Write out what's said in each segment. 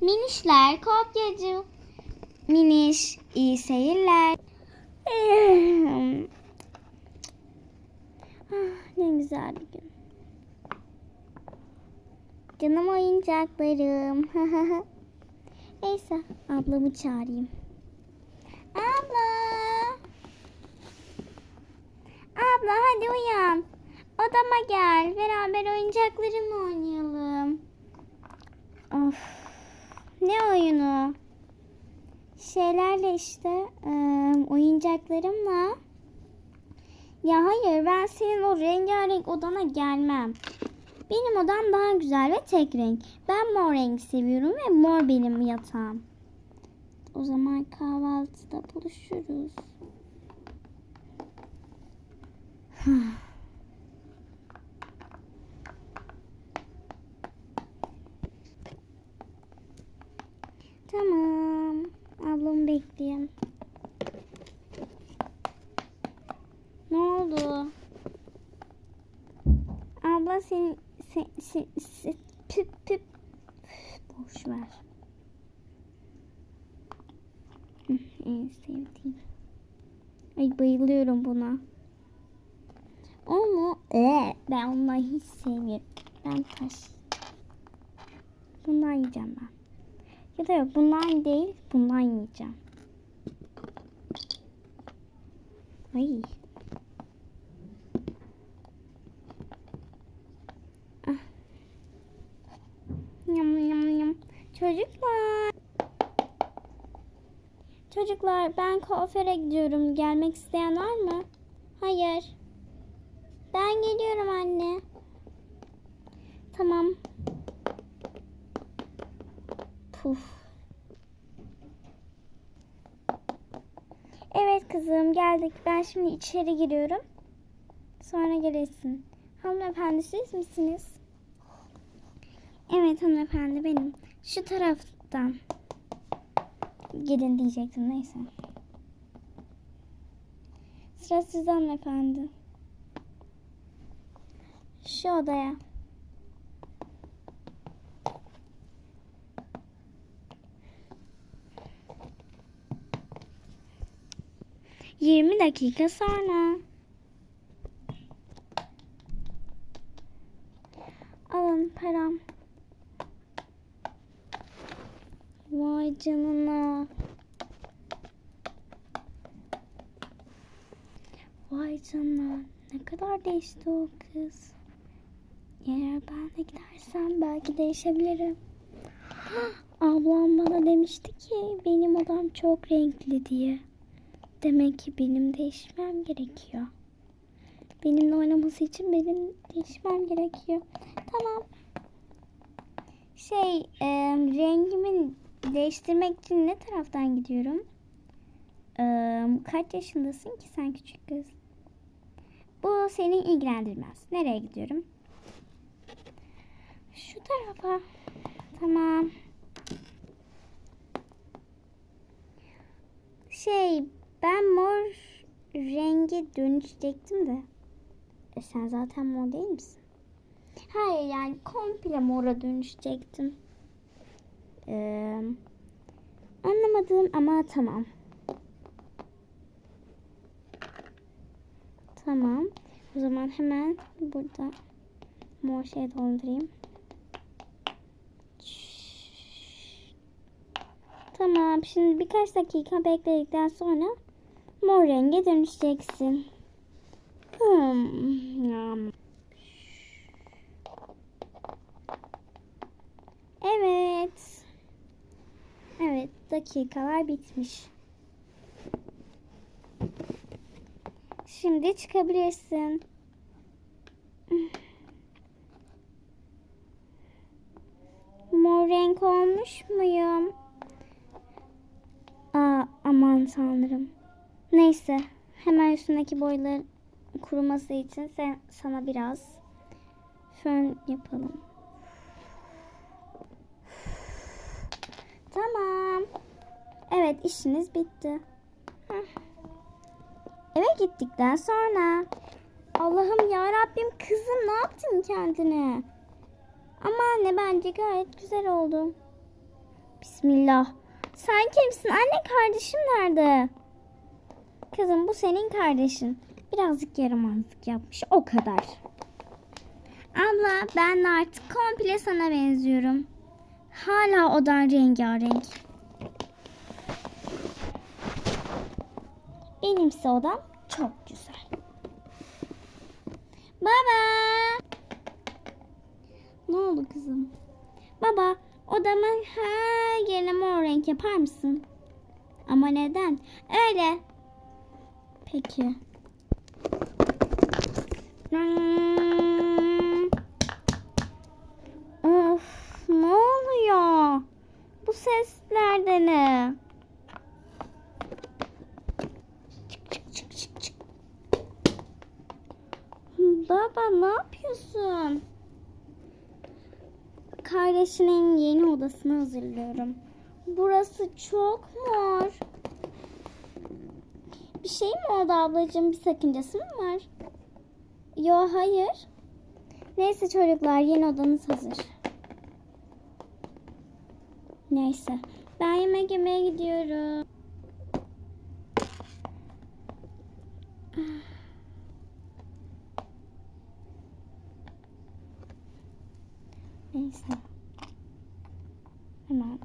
Minişler kopyacı. Miniş iyi seyirler. Ah, ne güzel bir gün. Canım oyuncaklarım. Neyse ablamı çağırayım. Abla. Abla hadi uyan. Odama gel. Beraber oyuncaklarımla oynayalım. Of. Ne oyunu? Şeylerle işte oyuncaklarımla. Ya hayır ben senin o rengarenk odana gelmem. Benim odam daha güzel ve tek renk. Ben mor rengi seviyorum ve mor benim yatağım. O zaman kahvaltıda buluşuruz. tamam. Ablamı bekleyeyim. Ne oldu? Abla sen, sen, sen, sen püp püp boş ver. En sevdiğim. Ay bayılıyorum buna. Mu? Ee, ben onları hiç sevmiyorum. Ben taş. Bundan yiyeceğim ben. Ya da yok bundan değil bundan yiyeceğim. Ay. Yum yum yum. Çocuklar. Çocuklar ben kuaföre gidiyorum. Gelmek isteyen var mı? Hayır. Ben geliyorum anne. Tamam. Puf. Evet kızım geldik. Ben şimdi içeri giriyorum. Sonra gelirsin. Hanımefendi siz misiniz? Evet hanımefendi benim. Şu taraftan. Gidin diyecektim neyse. Sıra sizde hanımefendi. Şu odaya. Yirmi dakika sonra. Alın param. Vay canına. Vay canına. Ne kadar değişti o kız. Eğer ben de gidersem belki değişebilirim. Ablam bana demişti ki benim odam çok renkli diye. Demek ki benim değişmem gerekiyor. Benimle oynaması için benim değişmem gerekiyor. Tamam. Şey, e, rengimi değiştirmek için ne taraftan gidiyorum? E, kaç yaşındasın ki sen küçük kız? Bu seni ilgilendirmez. Nereye gidiyorum? Şu tarafa. Tamam. Şey, ben mor rengi dönüşecektim de. E sen zaten mor değil misin? Hayır yani komple mora dönüşecektim. Ee, anlamadım ama tamam. Tamam. O zaman hemen burada mor şey doldurayım. Tamam. Şimdi birkaç dakika bekledikten sonra mor renge dönüşeceksin. Hmm. yam. Evet. Evet, dakikalar bitmiş. Şimdi çıkabilirsin. Mor renk olmuş muyum? Aa, aman tanrım. Neyse, hemen üstündeki boyların kuruması için sen, sana biraz fön yapalım. Tamam. Evet işiniz bitti. Eve gittikten sonra Allah'ım ya Rabbim kızım ne yaptın kendine? Ama anne bence gayet güzel oldu. Bismillah. Sen kimsin? Anne kardeşim nerede? Kızım bu senin kardeşin. Birazcık yaramazlık yapmış. O kadar. Abla ben artık komple sana benziyorum. Hala odan rengarenk. Benimse odam çok güzel. Baba. Ne oldu kızım? Baba odamın her yerine mor renk yapar mısın? Ama neden? Öyle. Peki. Hmm. Of ne oluyor? Bu sesler de ne? Baba ne yapıyorsun? Kardeşinin yeni odasını hazırlıyorum. Burası çok mor. Bir şey mi oldu ablacığım? Bir sakıncası mı var? Yo hayır. Neyse çocuklar yeni odanız hazır. Neyse ben yemek yemeye gidiyorum. Neyse. Hemen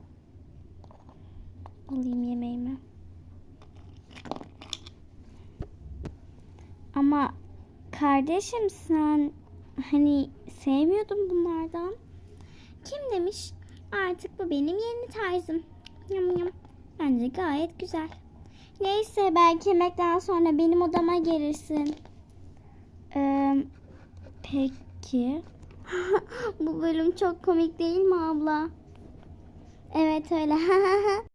alayım yemeğimi. Ama kardeşim sen hani sevmiyordun bunlardan. Kim demiş? Artık bu benim yeni tarzım. Yam yam. Bence gayet güzel. Neyse belki yemekten sonra benim odama gelirsin. Ee, peki. Bu bölüm çok komik değil mi abla? Evet öyle.